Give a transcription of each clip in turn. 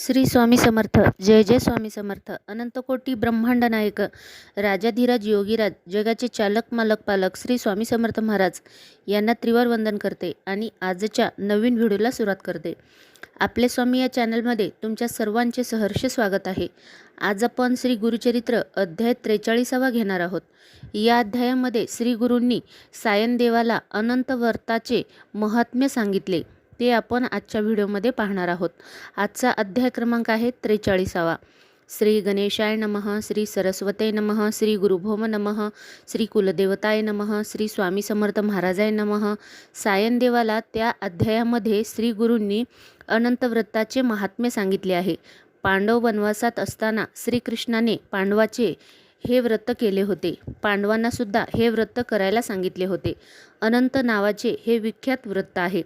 श्री स्वामी समर्थ जय जय स्वामी समर्थ. अनंतकोटी ब्रह्मांड नायक राजाधीराज योगीराज जगाचे चालक मालक पालक श्री स्वामी समर्थ महाराज यांना त्रिवार वंदन करते आणि आजच्या नवीन व्हिडिओला सुरुवात करते. आपले स्वामी या चॅनलमध्ये तुमच्या सर्वांचे सहर्ष स्वागत आहे. आज आपण श्री गुरुचरित्र अध्याय त्रेचाळीसावा घेणार आहोत. या अध्यायामध्ये श्री गुरूंनी सायनदेवाला अनंत व्रताचे महात्म्य सांगितले. ते आपण आजच्या व्हिडिओमध्ये पाहणार आहोत. आजचा अध्याय क्रमांक आहे त्रेचाळीसावा. श्री गणेशाय नमः श्री सरस्वते नमः श्री गुरुभोम नमः श्री कुलदेवताय नमः श्री स्वामी समर्थ महाराजाय नमः. सायनदेवाला त्या अध्यायामध्ये श्री गुरूंनी अनंतव्रताचे महात्म्य सांगितले आहे. पांडव वनवासात असताना श्रीकृष्णाने पांडवाचे हे व्रत केले होते. पांडवांनासुद्धा हे व्रत करायला सांगितले होते. अनंत नावाचे हे विख्यात व्रत आहे.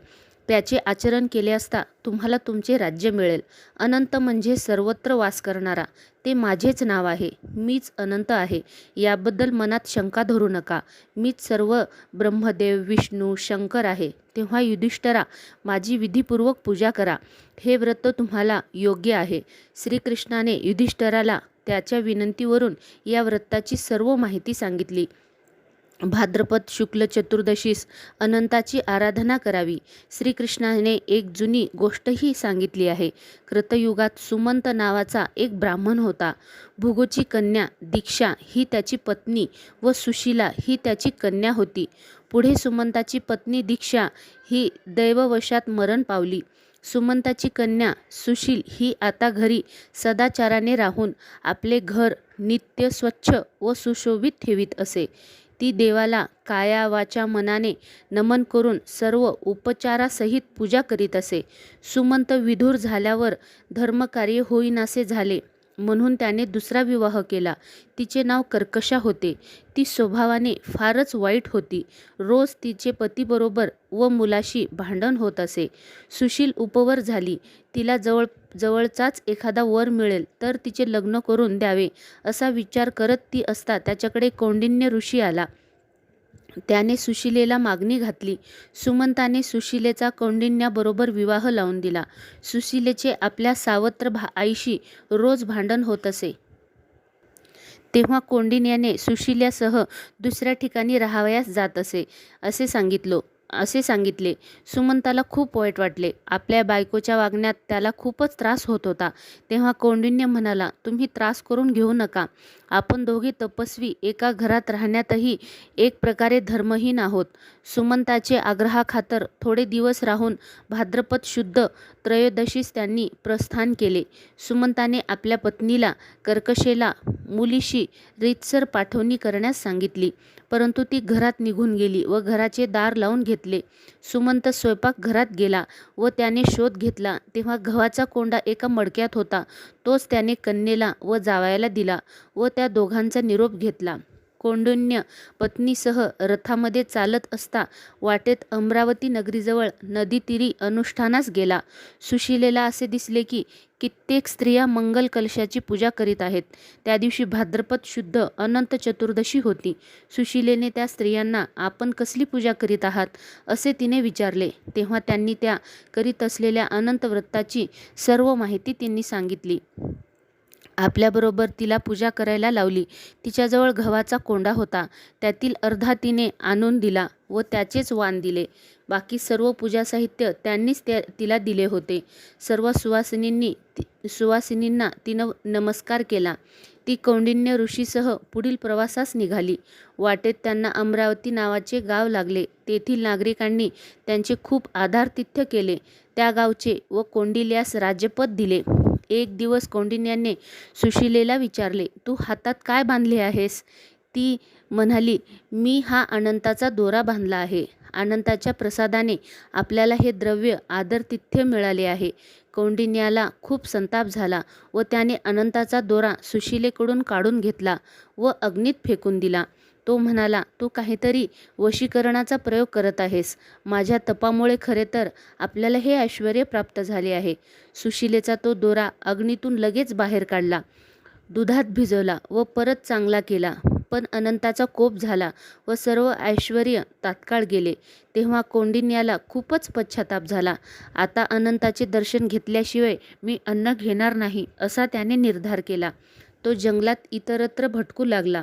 त्याचे आचरण केले असता तुम्हाला तुमचे राज्य मिळेल. अनंत म्हणजे सर्वत्र वास करणारा. ते माझेच नाव आहे. मीच अनंत आहे. याबद्दल मनात शंका धरू नका. मीच सर्व ब्रह्मदेव विष्णू शंकर आहे. तेव्हा युधिष्ठरा माझी विधीपूर्वक पूजा करा. हे व्रत तुम्हाला योग्य आहे. श्रीकृष्णाने युधिष्ठराला त्याच्या विनंतीवरून या व्रताची सर्व माहिती सांगितली. भाद्रपद शुक्ल चतुर्दशीस अनंताची आराधना करावी. श्रीकृष्णाने एक जुनी गोष्टही सांगितली आहे. कृतयुगात सुमंत नावाचा एक ब्राह्मण होता. भुगोची कन्या दीक्षा ही त्याची पत्नी व सुशीला ही त्याची कन्या होती. पुढे सुमंताची पत्नी दीक्षा ही दैववशात मरण पावली. सुमंताची कन्या सुशील ही आता घरी सदाचाराने राहून आपले घर नित्य स्वच्छ व सुशोभित ठेवीत असे. ती देवाला काया वाचा मनाने नमन करून सर्व उपचारासहित पूजा करीत असे. सुमंत विधूर झाल्यावर धर्मकार्य होईनासे झाले. म्हणून त्याने दुसरा विवाह केला. तिचे नाव कर्कशा होते. ती स्वभावाने फारच वाईट होती. रोज तिचे पतीबरोबर व मुलाशी भांडण होत असे. सुशील उपवर झाली. तिला जवळ जवळचाच एखादा वर मिळेल तर तिचे लग्न करून द्यावे असा विचार करत ती असता त्याच्याकडे कौंडिन्य ऋषी आला. त्याने सुशिलेला मागणी घातली. सुमंताने सुशिलेचा कौंडिन्याबरोबर विवाह लावून दिला. सुशिलेचे आपल्या सावत्र भा आईशी रोज भांडण होत असे. तेव्हा कौंडिन्याने सुशिल्यासह दुसऱ्या ठिकाणी राहावयास जात असे असे सांगितलं. असे सांगितले. सुमंताला खूप वाईट वाटले. आपल्या बायकोच्या वागण्यात त्याला खूपच त्रास होत होता. तेव्हा कौंडिन्य म्हणाला तुम्ही त्रास करून घेऊ नका. आपण दोघे तपस्वी एका घरात राहण्यातही एक प्रकारे धर्महीन आहोत. सुमंताचे आग्रहाखातर थोडे दिवस राहून भाद्रपद शुद्ध त्रयोदशीस त्यांनी प्रस्थान केले. सुमंताने आपल्या पत्नीला कर्कशेला मुलीशी रीतसर पाठवणी करण्यास सांगितली. परंतु ती घरात निघून गेली व घराचे दार लावून घेतले. सुमंत स्वयंपाक घरात गेला व त्याने शोध घेतला. तेव्हा गव्हाचा कोंडा एका मडक्यात होता. तोच त्याने कन्येला व जावयाला दिला व त्या दोघांचा निरोप घेतला. कौंडिन्य पत्नीसह रथामध्ये चालत असता वाटेत अमरावती नगरीजवळ नदीतीरी अनुष्ठानास गेला. सुशिलेला असे दिसले की कित्येक स्त्रिया मंगल कलशाची पूजा करीत आहेत. त्या दिवशी भाद्रपद शुद्ध अनंत चतुर्दशी होती. सुशिलेने त्या स्त्रियांना आपण कसली पूजा करीत आहात? असे तिने विचारले. तेव्हा त्यांनी त्या करीत असलेल्या अनंत व्रताची सर्व माहिती त्यांनी सांगितली. आपल्याबरोबर तिला पूजा करायला लावली. तिच्याजवळ गव्हाचा कोंडा होता. त्यातील अर्धा तिने आणून दिला व त्याचेच वाण दिले. बाकी सर्व पूजा साहित्य त्यांनीच त्या तिला दिले होते. सर्व सुवासिनींनी सुवासिनींना तिनं नमस्कार केला. ती कौंडिन्य ऋषीसह पुढील प्रवासास निघाली. वाटेत त्यांना अमरावती नावाचे गाव लागले. तेथील नागरिकांनी त्यांचे खूप आधारतिथ्य केले. त्या गावचे व कोंडिल्यास राज्यपद दिले. एक दिवस कौंडिन्याने सुशिलेला विचारले तू हातात काय बांधले आहेस? ती म्हणाली मी हा अनंताचा दोरा बांधला आहे. अनंताच्या प्रसादाने आपल्याला हे द्रव्य आदरतिथ्य मिळाले आहे. कौंडिन्याला खूप संताप झाला व त्याने अनंताचा दोरा सुशिलेकडून काढून घेतला व अग्नीत फेकून दिला. तो म्हणाला तू काहीतरी वशीकरणाचा प्रयोग करत आहेस. माझ्या तपामुळे खरे तर आपल्याला हे ऐश्वर प्राप्त झाले आहे. सुशिलेचा तो दोरा अग्नीतून लगेच बाहेर काढला. दुधात भिजवला व परत चांगला केला. पण अनंताचा कोप झाला व सर्व ऐश्वर तात्काळ गेले. तेव्हा कोंडिन्याला खूपच पश्चाताप झाला. आता अनंताचे दर्शन घेतल्याशिवाय मी अन्न घेणार नाही असा त्याने निर्धार केला. तो जंगलात इतरत्र भटकू लागला.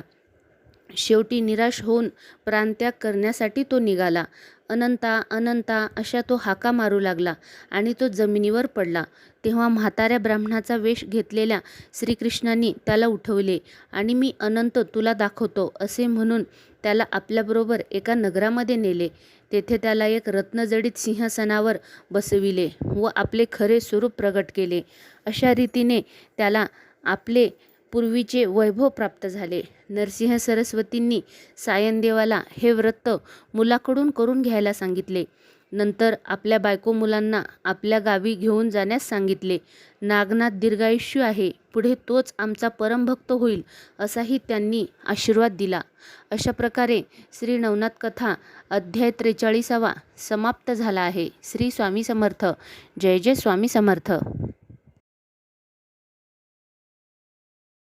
शेवटी निराश होऊन प्राणत्याग करण्यासाठी तो निघाला. अनंता अनंता अशा तो हाका मारू लागला आणि तो जमिनीवर पडला. तेव्हा म्हाताऱ्या ब्राह्मणाचा वेश घेतलेल्या श्रीकृष्णांनी त्याला उठवले आणि मी अनंत तुला दाखवतो असे म्हणून त्याला आपल्याबरोबर एका नगरामध्ये नेले. तेथे त्याला एक रत्नजडित सिंहासनावर बसविले व आपले खरे स्वरूप प्रगट केले. अशा रीतीने त्याला आपले पूर्वीचे वैभव प्राप्त झाले. नरसिंह सरस्वतींनी सायनदेवाला हे व्रत मुलाकडून करून घ्यायला सांगितले. नंतर आपल्या बायको मुलांना आपल्या गावी घेऊन जाण्यास सांगितले. नागनाथ दीर्घायुष्य आहे पुढे तोच आमचा परमभक्त होईल असाही त्यांनी आशीर्वाद दिला. अशा प्रकारे श्री नवनाथ कथा अध्याय त्रेचाळीसावा समाप्त झाला आहे. श्री स्वामी समर्थ. जय जय स्वामी समर्थ.